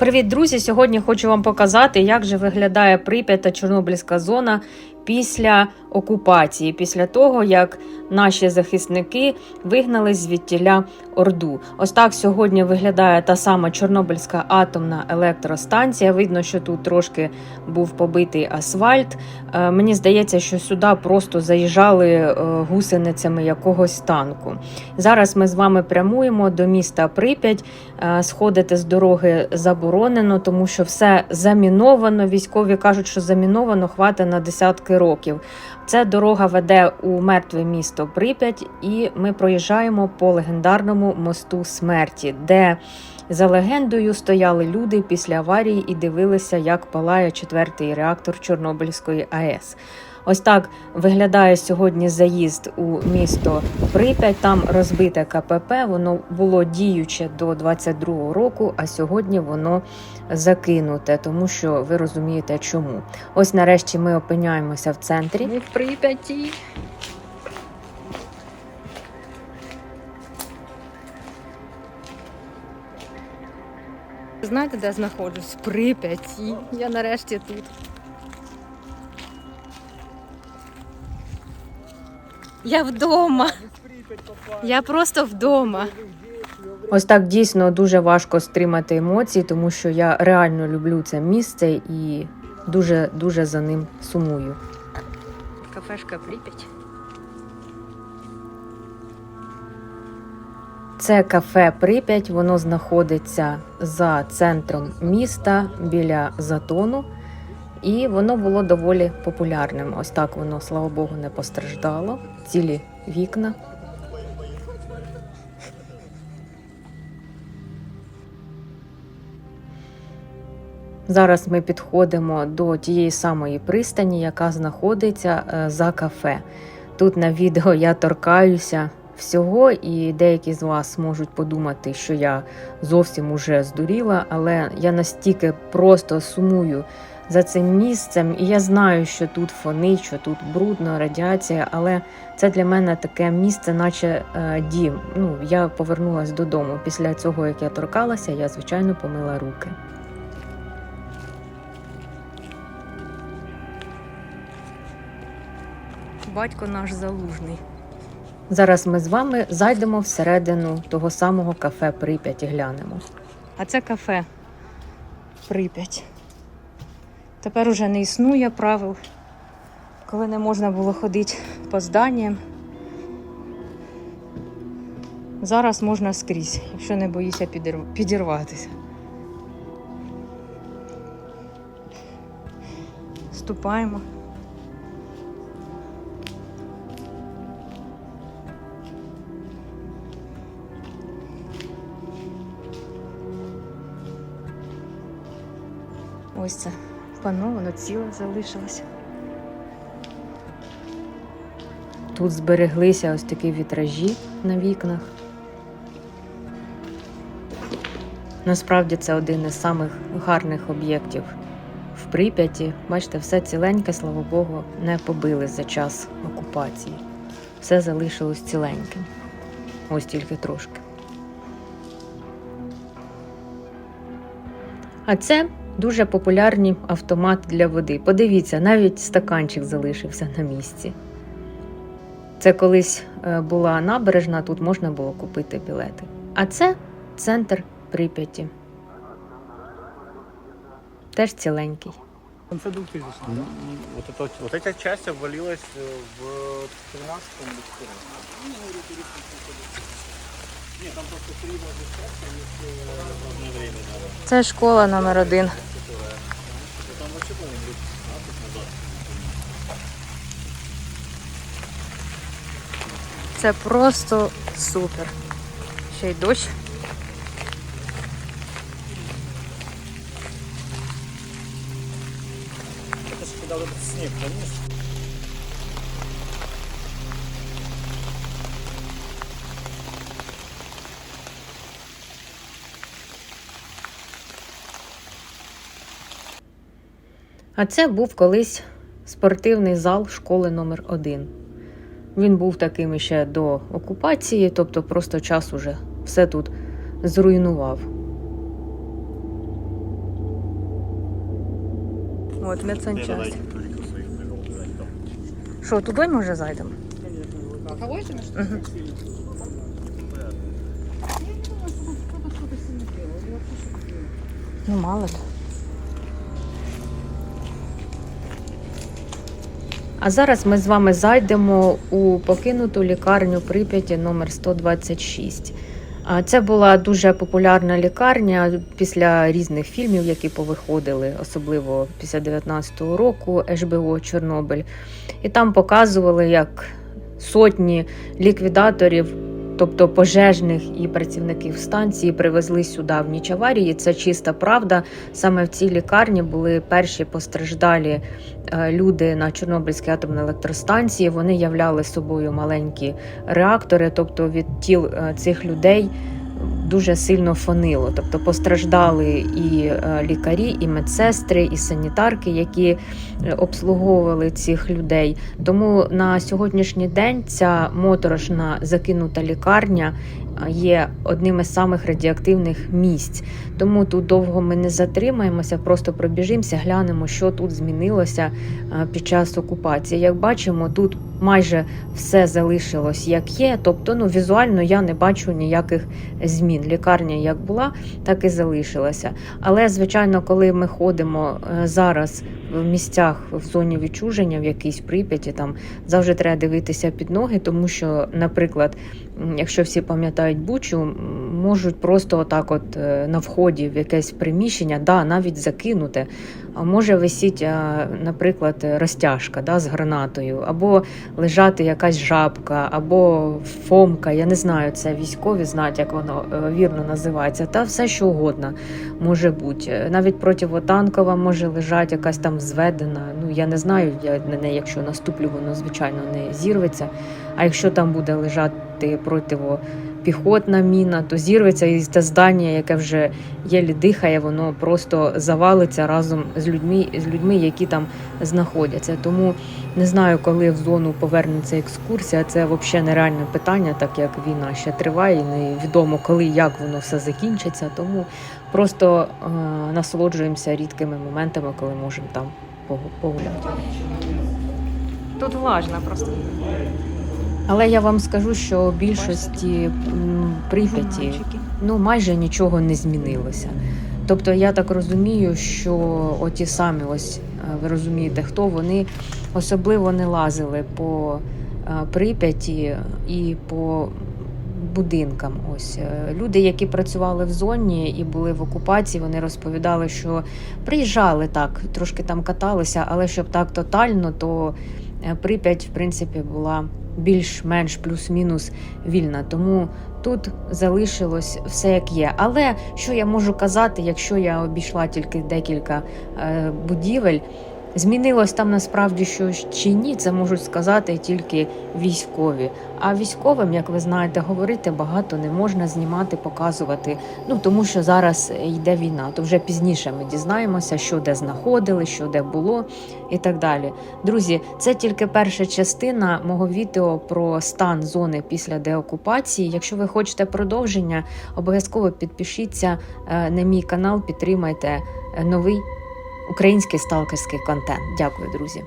Привіт, друзі! Сьогодні хочу вам показати, як же виглядає Прип'ята Чорнобильська зона після окупації, після того, як наші захисники вигнали звідтіля Орду. Ось так сьогодні виглядає та сама Чорнобильська атомна електростанція. Видно, що тут трошки був побитий асфальт. Е, Мені здається, що сюди просто заїжджали е, гусеницями якогось танку. Зараз ми з вами прямуємо до міста Прип'ять. Е, Сходити з дороги заборонено, тому що все заміновано. Військові кажуть, що заміновано хватить на десятки років. Ця дорога веде у мертве місто Прип'ять, і ми проїжджаємо по легендарному мосту смерті, де за легендою стояли люди після аварії і дивилися, як палає четвертий реактор Чорнобильської АЕС. Ось так виглядає сьогодні заїзд у місто Прип'ять. Там розбите КПП. Воно було діюче до 22-го року, а сьогодні воно закинуте, тому що ви розумієте, чому. Ось нарешті ми опиняємося в центрі. Ми в Прип'яті. Знаєте, де я знаходжусь? В Прип'яті. Я нарешті тут. Я вдома. Я просто вдома. Ось так дійсно дуже важко стримати емоції, тому що я реально люблю це місце і дуже дуже за ним сумую. Кафешка Прип'ять. Це кафе Прип'ять, воно знаходиться за центром міста біля затону, і воно було доволі популярним. Ось так воно, слава Богу, не постраждало. Цілі вікна. Зараз ми підходимо до тієї самої пристані, яка знаходиться е, за кафе. Тут на відео я торкаюся всього, і деякі з вас можуть подумати, що я зовсім уже здуріла, але я настільки просто сумую за цим місцем, і я знаю, що тут фонить, тут брудно, радіація, але це для мене таке місце, наче е, дім. Ну, я повернулася додому. Після цього, як я торкалася, я звичайно помила руки. Батько наш залужний. Зараз ми з вами зайдемо всередину того самого кафе Прип'ять і глянемо. А це кафе Прип'ять. Тепер уже не існує правил, коли не можна було ходити по зданням. Зараз можна скрізь, якщо не боїшся підірватися. Ступаємо. Ось це панно, воно ціле залишилося. Тут збереглися ось такі вітражі на вікнах. Насправді це один із самих гарних об'єктів в Прип'яті. Бачите, все ціленьке, слава Богу, не побили за час окупації. Все залишилось ціленьким. Ось тільки трошки. А це дуже популярний автомат для води. Подивіться, навіть стаканчик залишився на місці. Це колись е, була набережна, тут можна було купити білети. А це центр Прип'яті. Теж ціленький. В конце 2000 вот, это, вот эта часть обвалилась э, в 13 или 14 Нет, там просто три можно сказать, если в разное время надо. Це школа номер один. Там вообще, по-моему, лет 15 назад. Це просто супер. Ще й дощ. Это же когда вот этот. А це був колись спортивний зал школи номер 1 Він був таким ще до окупації, тобто просто час уже все тут зруйнував. От, медсанчасть. Що, туди може зайдемо? Угу. Ну, мало ли. А зараз ми з вами зайдемо у покинуту лікарню Прип'яті номер 126. А Це була дуже популярна лікарня після різних фільмів, які повиходили, особливо після 19-го року HBO Чорнобиль. І там показували, як сотні ліквідаторів, тобто пожежних і працівників станції, привезли сюди в ніч аварії. Це чиста правда. Саме в цій лікарні були перші постраждалі е, люди на Чорнобильській атомній електростанції. Вони являли собою маленькі реактори, тобто від тіл е, цих людей. Дуже сильно фонило, тобто постраждали і е, лікарі, і медсестри, і санітарки, які е, обслуговували цих людей. Тому на сьогоднішній день ця моторошна закинута лікарня є одним із самих радіоактивних місць. Тому тут довго ми не затримаємося, просто пробіжимося, глянемо, що тут змінилося під час окупації. Як бачимо, тут майже все залишилось як є. Тобто, ну візуально я не бачу ніяких змін. Лікарня як була, так і залишилася. Але звичайно, коли ми ходимо е, зараз в місцях в зоні відчуження, в якійсь прип'яті, там завжди треба дивитися під ноги, тому що, наприклад, якщо всі пам'ятають бучу, можуть просто отак, от е, на вході в якесь приміщення, да, навіть закинути. А може висіть, наприклад, розтяжка да, з гранатою, або лежати якась жабка, або фомка. Я не знаю, це військові знають, як воно е, вірно називається. Та все, що угодно може бути. Е, Навіть противотанкова може лежати якась там зведена. Ну я не знаю, я на неї, якщо наступлю, воно звичайно не зірветься. А якщо там буде лежати противопіхотна міна, то зірветься і те здання, яке вже єлі дихає, воно просто завалиться разом з людьми, з людьми, які там знаходяться. Тому не знаю, коли в зону повернеться екскурсія. Це взагалі нереальне питання, так як війна ще триває, і невідомо коли як воно все закінчиться. Тому просто е, насолоджуємося рідкими моментами, коли можемо там погуляти. Тут влажно просто. Але я вам скажу, що у більшості Прип'яті ну майже нічого не змінилося. Тобто я так розумію, що оті самі, ось е, ви розумієте, хто вони особливо не лазили по е, Прип'яті і по будинкам. Ось Е, люди, які працювали в зоні і були в окупації, вони розповідали, що приїжджали так, трошки там каталися, але щоб так тотально, то Прип'ять, в принципі, була більш-менш плюс-мінус вільна. Тому тут залишилось все як є. Але що я можу казати, якщо я обійшла тільки декілька е, будівель? Змінилось там насправді щось чи ні, це можуть сказати тільки військові. А військовим, як ви знаєте, говорити багато не можна знімати, показувати. Ну тому що зараз йде війна. То вже пізніше ми дізнаємося, що де знаходили, що де було і так далі. Друзі, це тільки перша частина мого відео про стан зони після деокупації. Якщо ви хочете продовження, обов'язково підпишіться е, на мій канал, підтримайте е, новий український сталкерський контент. Дякую, друзі.